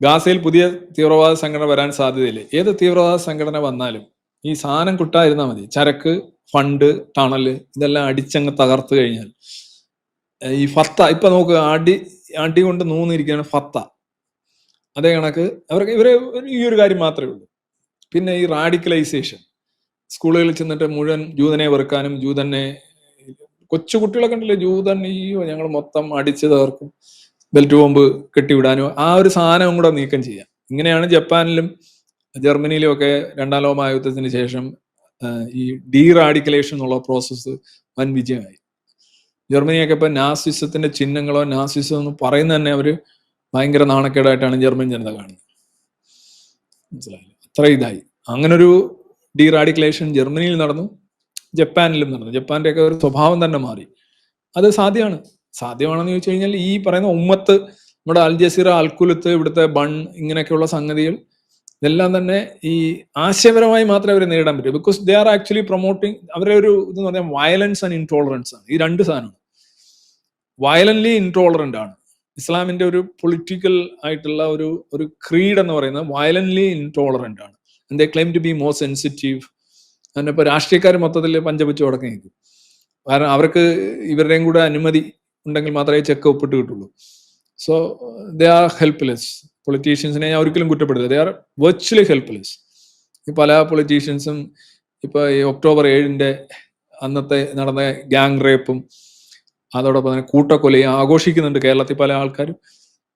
ഗാസയിൽ പുതിയ തീവ്രവാദ സംഘടന വരാൻ സാധ്യതയില്ല? ഏത് തീവ്രവാദ സംഘടന വന്നാലും ഈ സാധനം കിട്ടാതിരുന്നാൽ മതി. ചരക്ക് ഫണ്ട് ടണൽ ഇതെല്ലാം അടിച്ചങ്ങ് തകർത്ത് കഴിഞ്ഞാൽ. ഈ ഫത്ത ഇപ്പൊ നോക്ക് അടി അടി കൊണ്ട് നൂന്നിരിക്കുകയാണ് ഫത്ത. അതേ കണക്ക് അവർക്ക് ഇവരെ ഈ ഒരു കാര്യം മാത്രമേ ഉള്ളൂ. പിന്നെ ഈ റാഡിക്കലൈസേഷൻ. സ്കൂളുകളിൽ ചെന്നിട്ട് മുഴുവൻ ജൂതനെ വെറുക്കാനും ജൂതനെ കൊച്ചു കുട്ടികളൊക്കെ ഉണ്ടല്ലോ ജൂതൻ ഈ ഞങ്ങൾ മൊത്തം അടിച്ചു തകർക്കും. ബെൽറ്റ് ബോംബ് കെട്ടിവിടാനോ ആ ഒരു സാധനം കൂടെ നീക്കം ചെയ്യാം. ഇങ്ങനെയാണ് ജപ്പാനിലും ജർമ്മനിയിലും ഒക്കെ രണ്ടാം ലോക മഹായുദ്ധത്തിന് ശേഷം ഈ ഡീ റാഡിക്കലേഷൻ എന്നുള്ള പ്രോസസ്സ് വൻ വിജയമായി. ജർമ്മനിയൊക്കെ ഇപ്പൊ നാസിസത്തിന്റെ ചിഹ്നങ്ങളോ നാസിസം എന്ന് പറയുന്ന തന്നെ അവർ ഭയങ്കര നാണക്കേടായിട്ടാണ് ജർമ്മൻ ജനത കാണുന്നത്. മനസ്സിലായില്ല? അത്ര ഇതായി. അങ്ങനൊരു ഡീ റാഡിക്കലേഷൻ ജർമ്മനിയിൽ നടന്നു ജപ്പാനിലും നടന്നു. ജപ്പാന്റെ ഒക്കെ ഒരു സ്വഭാവം തന്നെ മാറി. അത് സാധ്യമാണ്. സാധ്യമാണെന്ന് ചോദിച്ചു കഴിഞ്ഞാൽ ഈ പറയുന്ന ഉമ്മത്ത് നമ്മുടെ അൽ ജസീറ അൽക്കുലത്ത് ഇവിടുത്തെ ബൺ ഇങ്ങനെയൊക്കെയുള്ള സംഗതികൾ ഇതെല്ലാം തന്നെ ഈ ആശയപരമായി മാത്രമേ അവരെ നേരിടാൻ പറ്റൂ. Because they are actually promoting അവരെ ഒരു ഇതെന്ന് പറഞ്ഞാൽ വയലൻസ് ആൻഡ് ഇൻടോളറൻസ് ആണ്. ഈ രണ്ട് സാധനമാണ്. വയലന്റ്ലി ഇൻടോളറന്റ് ആണ്. ഇസ്ലാമിന്റെ ഒരു പൊളിറ്റിക്കൽ ആയിട്ടുള്ള ഒരു ഒരു ക്രീഡ് എന്ന് പറയുന്നത് വയലന്റ്ലി ഇൻടോളറന്റ് ആണ്. They claim to be more sensitive അതിനിപ്പോൾ രാഷ്ട്രീയക്കാർ മൊത്തത്തിൽ പഞ്ചപിച്ച് തുടക്കം കാരണം അവർക്ക് ഇവരുടെയും കൂടെ അനുമതി ഉണ്ടെങ്കിൽ മാത്രമേ ചെക്ക് ഒപ്പിട്ട് കിട്ടുള്ളൂ. സോ ദേ ആർ ഹെൽപ്ലെസ് പൊളിറ്റീഷ്യൻസിനെ ഞാൻ ഒരിക്കലും കുറ്റപ്പെടുത്തില്ല. ദേ ആർ വെർച്വലി ഹെൽപ്ലെസ് ഈ പല പൊളിറ്റീഷ്യൻസും ഇപ്പൊ ഈ ഒക്ടോബർ ഏഴിന്റെ അന്നത്തെ നടന്ന ഗ്യാങ് റേപ്പും അതോടൊപ്പം തന്നെ കൂട്ടക്കൊലയും ആഘോഷിക്കുന്നുണ്ട് കേരളത്തിൽ പല ആൾക്കാരും.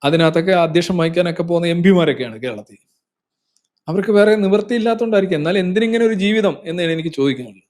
അതിനകത്തൊക്കെ അധ്യക്ഷം വഹിക്കാനൊക്കെ പോകുന്ന എം പിമാരൊക്കെയാണ് കേരളത്തിൽ. അവർക്ക് വേറെ നിവൃത്തി നിവൃത്തിയില്ലാത്തതുകൊണ്ടായിരിക്കും എന്നാൽ എന്തിനിങ്ങനെ ഒരു ജീവിതം എന്ന് എനിക്ക് ചോദിക്കുന്നുള്ളൂ